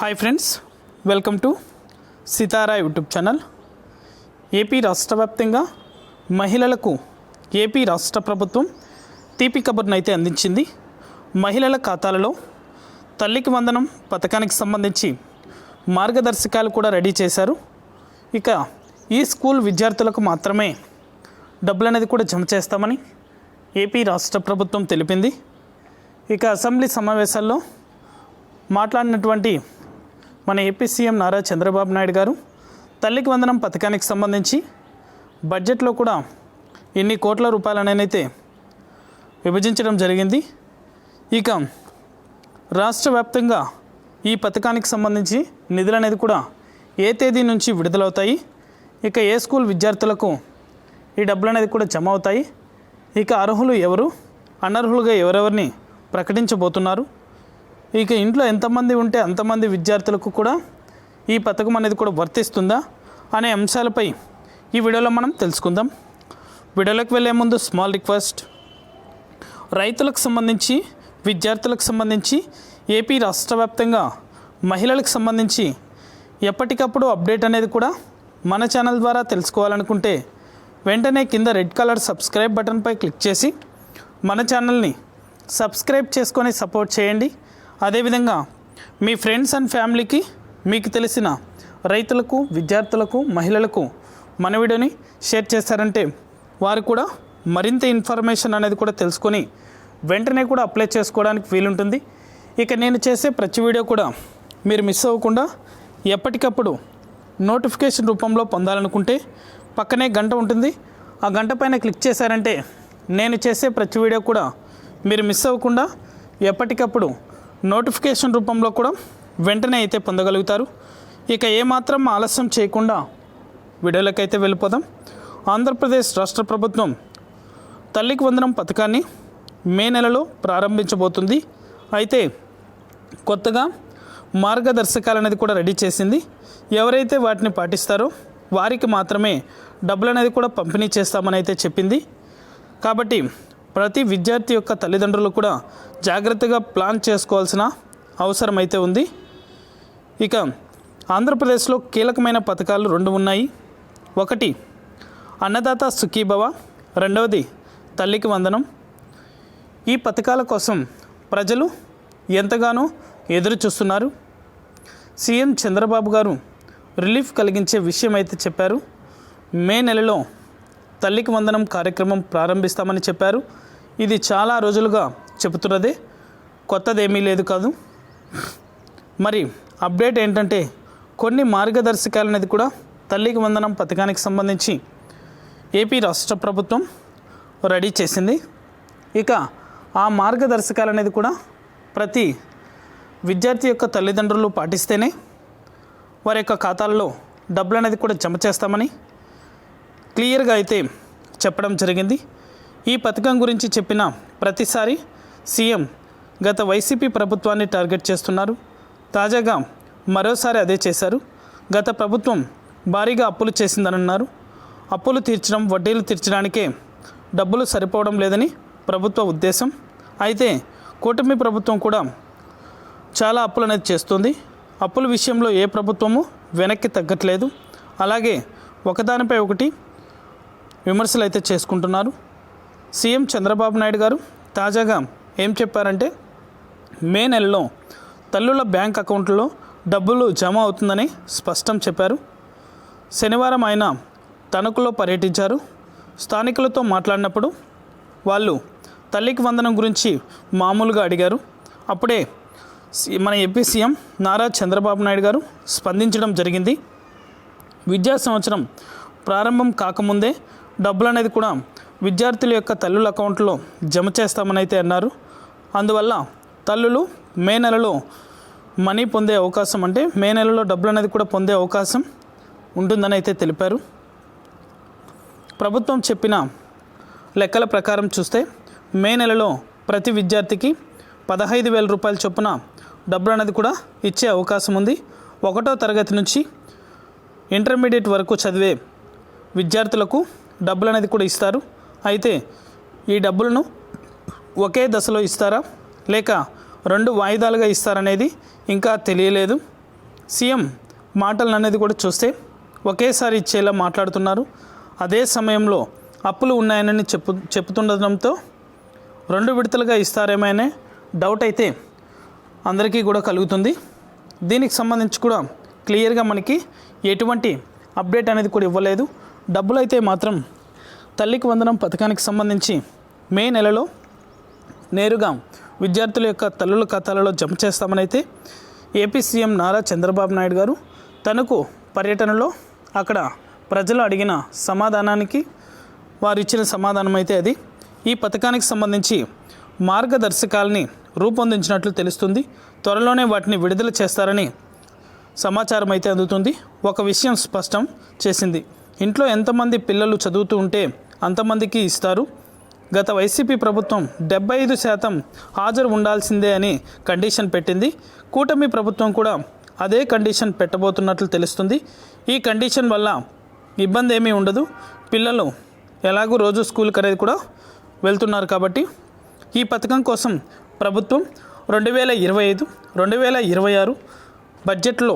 Hi friends welcome to Sitara YouTube channel AP రాష్ట్ర వ్యాప్తంగా మహిళలకు ఏపీ రాష్ట్ర ప్రభుత్వం తీపి కబుర్ను అయితే అందించింది. మహిళల ఖాతాలలో తల్లికి వందనం పథకానికి సంబంధించి మార్గదర్శకాలు కూడా రెడీ చేశారు. ఇక ఈ స్కూల్ విద్యార్థులకు మాత్రమే డబ్బులు అనేది కూడా జమ చేస్తామని ఏపీ రాష్ట్ర ప్రభుత్వం తెలిపింది. ఇక అసెంబ్లీ సమావేశాల్లో మాట్లాడినటువంటి మన ఏపీ సీఎం నారా చంద్రబాబు నాయుడు గారు తల్లికి వందనం పథకానికి సంబంధించి బడ్జెట్లో కూడా ఎన్ని కోట్ల రూపాయలనైతే విభజించడం జరిగింది. ఇక రాష్ట్ర వ్యాప్తంగా ఈ పథకానికి సంబంధించి నిధులు అనేది కూడా ఏ తేదీ నుంచి విడుదలవుతాయి. ఇక ఏ స్కూల్ విద్యార్థులకు ఈ డబ్బులు అనేది కూడా జమ అవుతాయి. ఇక అర్హులు ఎవరు? అనర్హులుగా ఎవరెవరిని ప్రకటించబోతున్నారు? ఇక ఇంట్లో ఎంతమంది ఉంటే అంతమంది విద్యార్థులకు కూడా ఈ పథకం అనేది కూడా వర్తిస్తుందా అనే అంశాలపై ఈ వీడియోలో మనం తెలుసుకుందాం. వీడియోలోకి వెళ్ళే ముందు స్మాల్ రిక్వెస్ట్. రైతులకు సంబంధించి విద్యార్థులకు సంబంధించి ఏపీ రాష్ట్ర వ్యాప్తంగా మహిళలకు సంబంధించి ఎప్పటికప్పుడు అప్డేట్ అనేది కూడా మన ఛానల్ ద్వారా తెలుసుకోవాలనుకుంటే వెంటనే కింద రెడ్ కలర్ సబ్స్క్రైబ్ బటన్పై క్లిక్ చేసి మన ఛానల్ని సబ్స్క్రైబ్ చేసుకొని సపోర్ట్ చేయండి. అదేవిధంగా మీ ఫ్రెండ్స్ అండ్ ఫ్యామిలీకి మీకు తెలిసిన రైతులకు విద్యార్థులకు మహిళలకు మన వీడియోని షేర్ చేశారంటే వారు కూడా మరింత ఇన్ఫర్మేషన్ అనేది కూడా తెలుసుకొని వెంటనే కూడా అప్లై చేసుకోవడానికి వీలుంటుంది. ఇక నేను చేసే ప్రతి వీడియో కూడా మీరు మిస్ అవ్వకుండా ఎప్పటికప్పుడు నోటిఫికేషన్ రూపంలో పొందాలనుకుంటే పక్కనే గంట ఉంటుంది. ఆ గంట పైన క్లిక్ చేశారంటే నేను చేసే ప్రతి వీడియో కూడా మీరు మిస్ అవ్వకుండా ఎప్పటికప్పుడు నోటిఫికేషన్ రూపంలో కూడా వెంటనే అయితే పొందగలుగుతారు. ఇక ఏమాత్రం ఆలస్యం చేయకుండా వీడియోలకైతే వెళ్ళిపోదాం. ఆంధ్రప్రదేశ్ రాష్ట్ర ప్రభుత్వం తల్లికి వందనం పథకాన్ని మే నెలలో ప్రారంభించబోతుంది. అయితే కొత్తగా మార్గదర్శకాలు అనేది కూడా రెడీ చేసింది. ఎవరైతే వాటిని పాటిస్తారో వారికి మాత్రమే డబ్బులు అనేది కూడా పంపిణీ చేస్తామని అయితే చెప్పింది. కాబట్టి ప్రతి విద్యార్థి యొక్క తల్లిదండ్రులు కూడా జాగ్రత్తగా ప్లాన్ చేసుకోవాల్సిన అవసరం అయితే ఉంది. ఇక ఆంధ్రప్రదేశ్లో కీలకమైన పథకాలు రెండు ఉన్నాయి. ఒకటి అన్నదాత సుఖీభవ. రెండవది తల్లికి వందనం. ఈ పథకాల కోసం ప్రజలు ఎంతగానో ఎదురు చూస్తున్నారు సీఎం చంద్రబాబు గారు రిలీఫ్ కలిగించే విషయం అయితే చెప్పారు. మే నెలలో తల్లికి వందనం కార్యక్రమం ప్రారంభిస్తామని చెప్పారు. ఇది చాలా రోజులుగా చెబుతున్నదే. కొత్తదేమీ లేదు కాదు. మరి అప్డేట్ ఏంటంటే కొన్ని మార్గదర్శకాలు అనేది కూడా తల్లికి వందనం పథకానికి సంబంధించి ఏపీ రాష్ట్ర ప్రభుత్వం రెడీ చేసింది. ఇక ఆ మార్గదర్శకాలు అనేది కూడా ప్రతి విద్యార్థి యొక్క తల్లిదండ్రులు పాటిస్తేనే వారి యొక్క ఖాతాల్లో డబ్బులు అనేది కూడా జమ చేస్తామని క్లియర్గా అయితే చెప్పడం జరిగింది. ఈ పథకం గురించి చెప్పిన ప్రతిసారి సీఎం గత వైసీపీ ప్రభుత్వాన్ని టార్గెట్ చేస్తున్నారు. తాజాగా మరోసారి అదే చేశారు. గత ప్రభుత్వం భారీగా అప్పులు చేసిందని అన్నారు అప్పులు తీర్చడం వడ్డీలు తీర్చడానికే డబ్బులు సరిపోవడం లేదని ప్రభుత్వ ఉద్దేశం. అయితే కూటమి ప్రభుత్వం కూడా చాలా అప్పులు అనేది చేస్తుంది. అప్పుల విషయంలో ఏ ప్రభుత్వము వెనక్కి తగ్గట్లేదు. అలాగే ఒకదానిపై ఒకటి విమర్శలు అయితే చేసుకుంటున్నారు. సీఎం చంద్రబాబు నాయుడు గారు తాజాగా ఏం చెప్పారంటే మే నెలలో తల్లుల బ్యాంక్ అకౌంట్లో డబ్బులు జమ అవుతుందని స్పష్టం చెప్పారు. శనివారం ఆయన తణుకులో పర్యటించారు. స్థానికులతో మాట్లాడినప్పుడు వాళ్ళు తల్లికి వందనం గురించి మామూలుగా అడిగారు. అప్పుడే మన ఏపీ సీఎం నారా చంద్రబాబు నాయుడు గారు స్పందించడం జరిగింది. విద్యా సంవత్సరం ప్రారంభం కాకముందే డబ్బులు అనేది కూడా విద్యార్థుల యొక్క తల్లుల అకౌంట్లో జమ చేస్తామని అయితే అన్నారు. అందువల్ల తల్లులు మే నెలలో మనీ పొందే అవకాశం అంటే మే నెలలో డబ్బులు అనేది కూడా పొందే అవకాశం ఉంటుందని అయితే తెలిపారు. ప్రభుత్వం చెప్పిన లెక్కల ప్రకారం చూస్తే మే నెలలో ప్రతి విద్యార్థికి పదహైదు వేల రూపాయల చొప్పున డబ్బులు అనేది కూడా ఇచ్చే అవకాశం ఉంది. ఒకటో తరగతి నుంచి ఇంటర్మీడియట్ వరకు చదివే విద్యార్థులకు డబ్బులు అనేది కూడా ఇస్తారు. అయితే ఈ డబ్బులను ఒకే దశలో ఇస్తారా? లేక రెండు వాయిదాలుగా ఇస్తారనేది ఇంకా తెలియలేదు. సీఎం మాటలు అనేది కూడా చూస్తే ఒకేసారి ఇచ్చేలా మాట్లాడుతున్నారు. అదే సమయంలో అప్పులు ఉన్నాయని చెప్పు చెప్తుండడంతో రెండు విడతలుగా ఇస్తారేమనే డౌట్ అయితే అందరికీ కూడా కలుగుతుంది. దీనికి సంబంధించి కూడా క్లియర్గా మనకి ఎటువంటి అప్డేట్ అనేది కూడా ఇవ్వలేదు. డబ్బులు అయితే మాత్రం తల్లికి వందనం పథకానికి సంబంధించి మే నెలలో నేరుగా విద్యార్థుల యొక్క తల్లుల ఖాతాలలో జమ చేస్తామనైతే ఏపీ సీఎం నారా చంద్రబాబు నాయుడు గారు తనకు పర్యటనలో అక్కడ ప్రజలు అడిగిన సమాధానానికి వారు ఇచ్చిన సమాధానం అయితే అది. ఈ పథకానికి సంబంధించి మార్గదర్శకాలని రూపొందించినట్లు తెలుస్తుంది. త్వరలోనే వాటిని విడుదల చేస్తారని సమాచారం అయితే అందుతుంది. ఒక విషయం స్పష్టం చేసింది. ఇంట్లో ఎంతమంది పిల్లలు చదువుతూ ఉంటే అంతమందికి ఇస్తారు. గత వైసీపీ ప్రభుత్వం డెబ్బై ఐదు శాతం హాజరు ఉండాల్సిందే అని కండిషన్ పెట్టింది. కూటమి ప్రభుత్వం కూడా అదే కండిషన్ పెట్టబోతున్నట్లు తెలుస్తుంది. ఈ కండిషన్ వల్ల ఇబ్బంది ఏమీ ఉండదు. పిల్లలు ఎలాగూ రోజు స్కూల్కి అనేది కూడా వెళ్తున్నారు కాబట్టి ఈ పథకం కోసం ప్రభుత్వం రెండు వేల ఇరవై ఐదు రెండు వేల ఇరవై ఆరు బడ్జెట్లో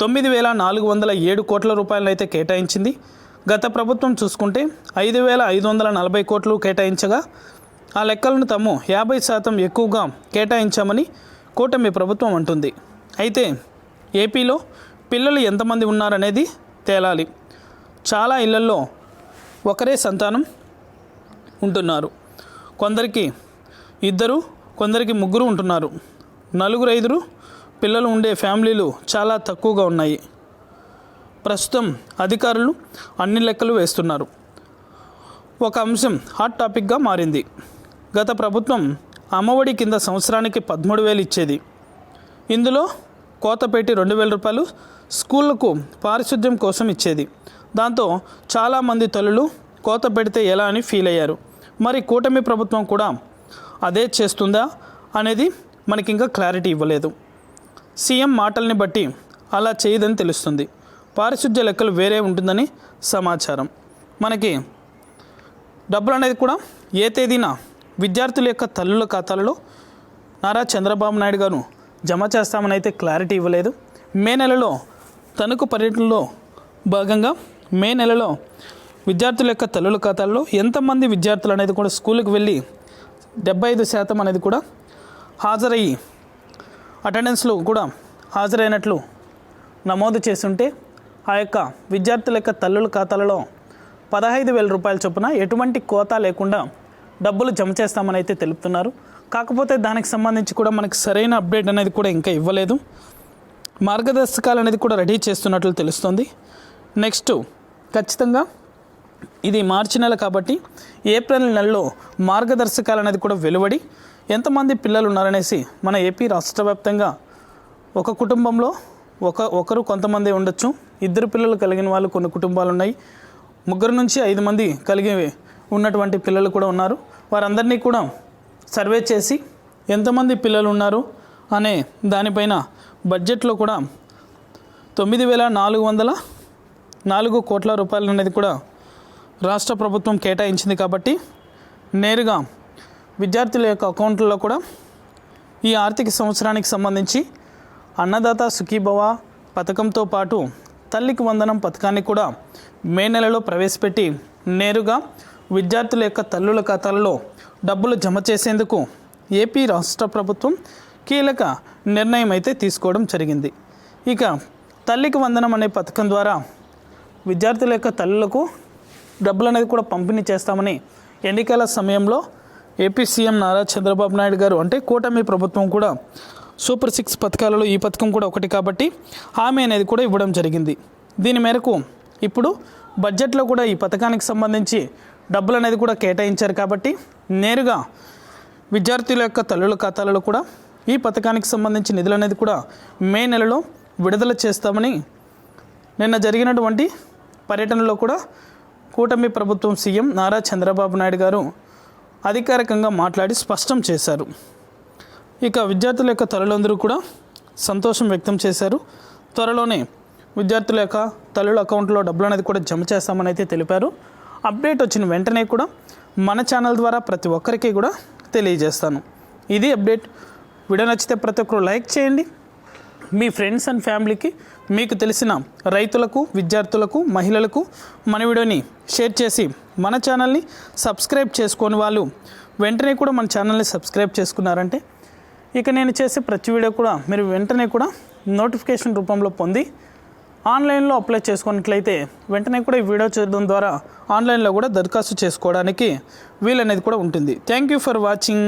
తొమ్మిది వేల నాలుగు వందల ఏడు కోట్ల రూపాయలను అయితే కేటాయించింది. గత ప్రభుత్వం చూసుకుంటే ఐదు వేల ఐదు వందల నలభై కోట్లు కేటాయించగా ఆ లెక్కలను తాము యాభై శాతం ఎక్కువగా కేటాయించామని కూటమి ప్రభుత్వం అంటుంది. అయితే ఏపీలో పిల్లలు ఎంతమంది ఉన్నారనేది తేలాలి. చాలా ఇళ్ళలో ఒకరే సంతానం ఉంటున్నారు. కొందరికి ఇద్దరు కొందరికి ముగ్గురు ఉంటున్నారు. నలుగురు ఐదురు పిల్లలు ఉండే ఫ్యామిలీలు చాలా తక్కువగా ఉన్నాయి. ప్రస్తుతం అధికారులు అన్ని లెక్కలు వేస్తున్నారు. ఒక అంశం హాట్ టాపిక్గా మారింది. గత ప్రభుత్వం అమ్మఒడి కింద సంవత్సరానికి పదమూడు వేలు ఇచ్చేది. ఇందులో కోత పెట్టి రెండు వేల రూపాయలు స్కూళ్ళకు పారిశుద్ధ్యం కోసం ఇచ్చేది. దాంతో చాలామంది తల్లులు కోత పెడితే ఎలా అని ఫీల్ అయ్యారు. మరి కూటమి ప్రభుత్వం కూడా అదే చేస్తుందా అనేది మనకి ఇంకా క్లారిటీ ఇవ్వలేదు. సీఎం మాటల్ని బట్టి అలా చేయదని తెలుస్తుంది. పారిశుద్ధ్య లెక్కలు వేరే ఉంటుందని సమాచారం. మనకి డబ్బులు అనేది కూడా ఏ తేదీన విద్యార్థుల యొక్క తల్లుల ఖాతాలలో నారా చంద్రబాబు నాయుడు గారు జమ చేస్తామని అయితే క్లారిటీ ఇవ్వలేదు. మే నెలలో తణుకు పర్యటనలో భాగంగా మే నెలలో విద్యార్థుల యొక్క తల్లుల ఖాతాల్లో ఎంతమంది విద్యార్థులు అనేది కూడా స్కూల్కి వెళ్ళి డెబ్బై ఐదు శాతం అనేది కూడా హాజరయ్యి అటెండెన్స్లో కూడా హాజరైనట్లు నమోదు చేస్తుంటే ఆ యొక్క విద్యార్థుల యొక్క తల్లుల ఖాతాలలో పదహైదు వేల రూపాయల చొప్పున ఎటువంటి కోత లేకుండా డబ్బులు జమ చేస్తామని అయితే తెలుపుతున్నారు. కాకపోతే దానికి సంబంధించి కూడా మనకి సరైన అప్డేట్ అనేది కూడా ఇంకా ఇవ్వలేదు. మార్గదర్శకాలు అనేది కూడా రెడీ చేస్తున్నట్లు తెలుస్తుంది. నెక్స్ట్ ఖచ్చితంగా ఇది మార్చి నెల కాబట్టి ఏప్రిల్ నెలలో మార్గదర్శకాలు అనేది కూడా వెలువడి ఎంతమంది పిల్లలు ఉన్నారనేసి మన ఏపీ రాష్ట్ర వ్యాప్తంగా ఒక కుటుంబంలో ఒక ఒకరు కొంతమంది ఉండొచ్చు. ఇద్దరు పిల్లలు కలిగిన వాళ్ళు కొన్ని కుటుంబాలు ఉన్నాయి ముగ్గురు నుంచి ఐదు మంది కలిగి ఉన్నటువంటి పిల్లలు కూడా ఉన్నారు. వారందరినీ కూడా సర్వే చేసి ఎంతమంది పిల్లలు ఉన్నారు అనే దానిపైన బడ్జెట్లో కూడా తొమ్మిది వేల నాలుగు వందల నాలుగు కోట్ల రూపాయలు అనేది కూడా రాష్ట్ర ప్రభుత్వం కేటాయించింది కాబట్టి నేరుగా విద్యార్థుల యొక్క అకౌంట్లలో కూడా ఈ ఆర్థిక సంవత్సరానికి సంబంధించి అన్నదాత సుఖీభవ పథకంతో పాటు తల్లికి వందనం పథకాన్ని కూడా మే నెలలో ప్రవేశపెట్టి నేరుగా విద్యార్థుల యొక్క తల్లుల ఖాతాలలో డబ్బులు జమ చేసేందుకు ఏపీ రాష్ట్ర ప్రభుత్వం కీలక నిర్ణయం అయితే తీసుకోవడం జరిగింది. ఇక తల్లికి వందనం అనే పథకం ద్వారా విద్యార్థుల యొక్క తల్లులకు డబ్బులు అనేది కూడా పంపిణీ చేస్తామని ఎన్నికల సమయంలో ఏపీ సీఎం నారా చంద్రబాబు నాయుడు గారు అంటే కూటమి ప్రభుత్వం కూడా సూపర్ సిక్స్ పథకాలలో ఈ పథకం కూడా ఒకటి కాబట్టి హామీ అనేది కూడా ఇవ్వడం జరిగింది. దీని మేరకు ఇప్పుడు బడ్జెట్లో కూడా ఈ పథకానికి సంబంధించి డబ్బులు అనేది కూడా కేటాయించారు కాబట్టి నేరుగా విద్యార్థుల యొక్క తల్లుల ఖాతాలలో కూడా ఈ పథకానికి సంబంధించి నిధులు అనేది కూడా మే నెలలో విడుదల చేస్తామని నిన్న జరిగినటువంటి పర్యటనలో కూడా కూటమి ప్రభుత్వం సీఎం నారా చంద్రబాబు నాయుడు గారు అధికారికంగా మాట్లాడి స్పష్టం చేశారు. ఇక విద్యార్థుల యొక్క తల్లులందరూ కూడా సంతోషం వ్యక్తం చేశారు. త్వరలోనే విద్యార్థుల యొక్క తల్లుల అకౌంట్లో డబ్బులు అనేది కూడా జమ చేస్తామని అయితే తెలిపారు. అప్డేట్ వచ్చిన వెంటనే కూడా మన ఛానల్ ద్వారా ప్రతి ఒక్కరికి కూడా తెలియజేస్తాను. ఇది అప్డేట్. వీడియో నచ్చితే ప్రతి ఒక్కరు లైక్ చేయండి. మీ ఫ్రెండ్స్ అండ్ ఫ్యామిలీకి మీకు తెలిసిన రైతులకు విద్యార్థులకు మహిళలకు మన వీడియోని షేర్ చేసి మన ఛానల్ని సబ్స్క్రైబ్ చేసుకొని వాళ్ళు వెంటనే కూడా మన ఛానల్ని సబ్స్క్రైబ్ చేసుకున్నారంటే ఇక నేను చేసే ప్రతి వీడియో కూడా మీరు వెంటనే కూడా నోటిఫికేషన్ రూపంలో పొంది ఆన్లైన్లో అప్లై చేసుకున్నట్లయితే వెంటనే కూడా ఈ వీడియో చూడడం ద్వారా ఆన్లైన్లో కూడా దరఖాస్తు చేసుకోవడానికి వీలనేది కూడా ఉంటుంది. Thank you for watching